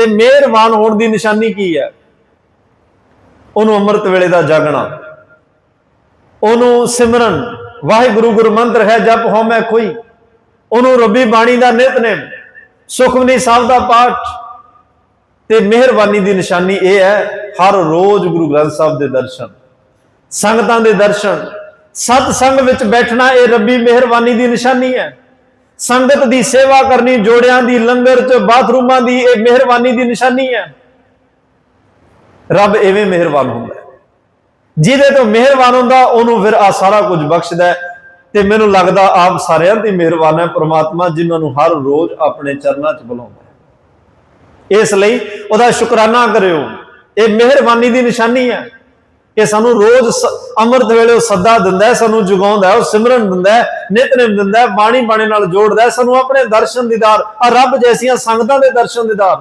ਤੇ ਮਿਹਰਬਾਨ ਹੋਣ ਦੀ ਨਿਸ਼ਾਨੀ ਕੀ ਹੈ? ਉਹਨੂੰ ਅੰਮ੍ਰਿਤ ਵੇਲੇ ਦਾ ਜਾਗਣਾ। ਉਹਨੂੰ ਸਿਮਰਨ, ਵਾਹਿਗੁਰੂ ਗੁਰੂ ਹੈ, ਜਪ ਹੋਮੈ ਕੋਈ ਉਹਨੂੰ ਰੱਬੀ ਬਾਣੀ ਦਾ ਨਿਤਨੇਮ ਸੁਖਮਨੀ ਸਾਹਿਬ ਦਾ ਪਾਠ। ਤੇ ਮਿਹਰਬਾਨੀ ਦੀ ਨਿਸ਼ਾਨੀ ਇਹ ਹੈ, ਹਰ ਰੋਜ਼ ਗੁਰੂ ਗ੍ਰੰਥ ਸਾਹਿਬ ਦੇ ਦਰਸ਼ਨ, ਸੰਗਤਾਂ ਦੇ ਦਰਸ਼ਨ। ਸਤ ਸੰਗ ਵਿੱਚ ਬੈਠਣਾ ਇਹ ਰੱਬੀ ਮਿਹਰਬਾਨੀ ਦੀ ਨਿਸ਼ਾਨੀ ਹੈ। ਸੰਗਤ ਦੀ ਸੇਵਾ ਕਰਨੀ, ਜੋੜਿਆਂ ਦੀ, ਲੰਗਰ ਚ, ਬਾਥਰੂਮਾਂ ਦੀ, ਇਹ ਮਿਹਰਬਾਨੀ ਦੀ ਨਿਸ਼ਾਨੀ ਹੈ। ਰੱਬ ਐਵੇਂ ਮਿਹਰਬਾਨ ਹੁੰਦਾ ਜਿਹਦੇ ਤੋਂ ਮਿਹਰਬਾਨ ਹੁੰਦਾ, ਉਹਨੂੰ ਫਿਰ ਆ ਸਾਰਾ ਕੁਝ ਬਖਸ਼ਦਾ ਤੇ ਮੈਨੂੰ ਲੱਗਦਾ ਆਪ ਸਾਰਿਆਂ ਦੀ ਮਿਹਰਬਾਨ ਹੈ, ਪ੍ਰਮਾਤਮਾ ਜਿਨ੍ਹਾਂ ਨੂੰ ਹਰ ਰੋਜ਼ ਆਪਣੇ ਚਰਨਾਂ 'ਚ ਬੁਲਾਉਂਦਾ ਇਸ ਲਈ ਉਹਦਾ ਸ਼ੁਕਰਾਨਾ ਕਰਿਓ। ਇਹ ਮਿਹਰਬਾਨੀ ਦੀ ਨਿਸ਼ਾਨੀ ਹੈ। ਕਿ ਸਾਨੂੰ ਰੋਜ਼ ਸ- ਅੰਮ੍ਰਿਤ ਵੇਲੇ ਉਹ ਸੱਦਾ ਦਿੰਦਾ ਹੈ, ਸਾਨੂੰ ਜਗਾਉਂਦਾ ਹੈ, ਉਹ ਸਿਮਰਨ ਦਿੰਦਾ ਹੈ ਨਿਤਨੇਮ ਦਿੰਦਾ ਹੈ ਬਾਣੀ ਬਾਣੇ ਨਾਲ ਜੋੜਦਾ ਹੈ, ਸਾਨੂੰ ਆਪਣੇ ਦਰਸ਼ਨ ਦੀਦਾਰ ਆ ਰੱਬ ਜੈਸੀਆਂ ਸੰਗਤਾਂ ਦੇ ਦਰਸ਼ਨ ਦੀਦਾਰ